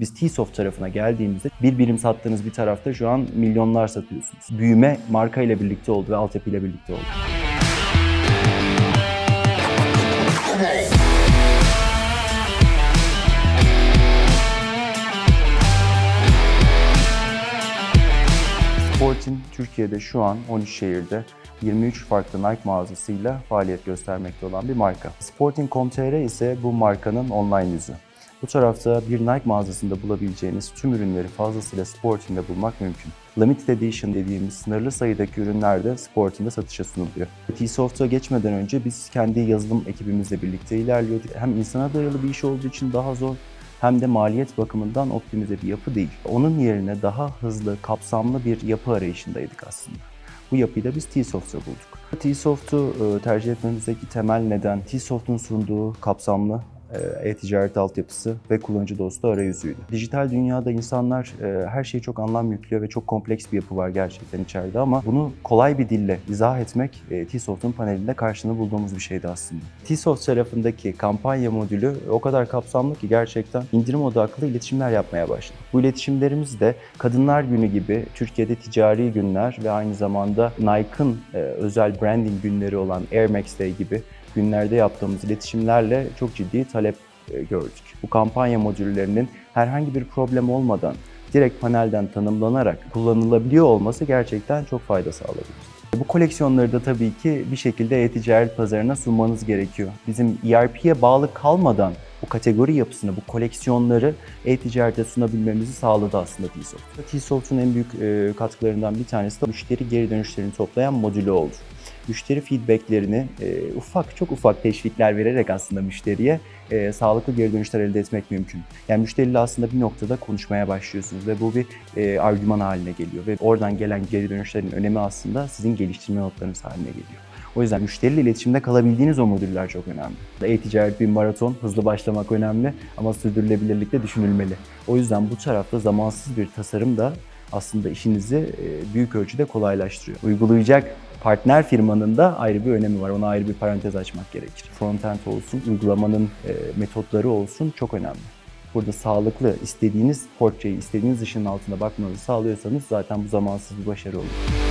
Biz T-Soft tarafına geldiğimizde bir birim sattığınız bir tarafta şu an milyonlar satıyorsunuz. Büyüme marka ile birlikte oldu ve altyapı ile birlikte oldu. Sport'in Türkiye'de şu an 13 şehirde 23 farklı Nike mağazasıyla faaliyet göstermekte olan bir marka. Sporting.com.tr ise bu markanın online yüzü. Bu tarafta bir Nike mağazasında bulabileceğiniz tüm ürünleri fazlasıyla Sporting'de bulmak mümkün. Limited Edition dediğimiz sınırlı sayıdaki ürünler de Sporting'de satışa sunuluyor. T-Soft'a geçmeden önce biz kendi yazılım ekibimizle birlikte ilerliyorduk. Hem insana dayalı bir iş olduğu için daha zor hem de maliyet bakımından optimize bir yapı değil. Onun yerine daha hızlı, kapsamlı bir yapı arayışındaydık aslında. Bu yapıyı da biz T-Soft'ta bulduk. T-Soft'u e, tercih etmemizdeki temel neden T-Soft'un sunduğu kapsamlı e-ticaret altyapısı ve kullanıcı dostu arayüzüydü. Dijital dünyada insanlar e, her şeye çok anlam yüklüyor ve çok kompleks bir yapı var gerçekten içeride ama bunu kolay bir dille izah etmek e, T-Soft'un panelinde karşılığını bulduğumuz bir şeydi aslında. T-Soft tarafındaki kampanya modülü o kadar kapsamlı ki gerçekten indirim odaklı iletişimler yapmaya başladık. Bu iletişimlerimiz de Kadınlar Günü gibi Türkiye'de ticari günler ve aynı zamanda Nike'ın e, özel branding günleri olan Air Max Day gibi günlerde yaptığımız iletişimlerle çok ciddi talep e, gördük. Bu kampanya modüllerinin herhangi bir problem olmadan direkt panelden tanımlanarak kullanılabiliyor olması gerçekten çok fayda sağladı. Bu koleksiyonları da tabii ki bir şekilde e-ticaret pazarına sunmanız gerekiyor. Bizim ERP'ye bağlı kalmadan bu kategori yapısını, bu koleksiyonları e-ticarete sunabilmemizi sağladı aslında T-Soft. T-Soft'un en büyük e, katkılarından bir tanesi de müşteri geri dönüşlerini toplayan modülü oldu müşteri feedbacklerini e, ufak çok ufak teşvikler vererek aslında müşteriye e, sağlıklı geri dönüşler elde etmek mümkün. Yani müşteriyle aslında bir noktada konuşmaya başlıyorsunuz ve bu bir e, argüman haline geliyor ve oradan gelen geri dönüşlerin önemi aslında sizin geliştirme notlarınız haline geliyor. O yüzden müşteriyle iletişimde kalabildiğiniz o modüller çok önemli. E-ticaret bir maraton, hızlı başlamak önemli ama sürdürülebilirlik de düşünülmeli. O yüzden bu tarafta zamansız bir tasarım da aslında işinizi e, büyük ölçüde kolaylaştırıyor. Uygulayacak partner firmanın da ayrı bir önemi var. Ona ayrı bir parantez açmak gerekir. Frontend olsun, uygulamanın e, metotları olsun çok önemli. Burada sağlıklı, istediğiniz portreyi, istediğiniz ışığın altında bakmanızı sağlıyorsanız zaten bu zamansız bir başarı olur.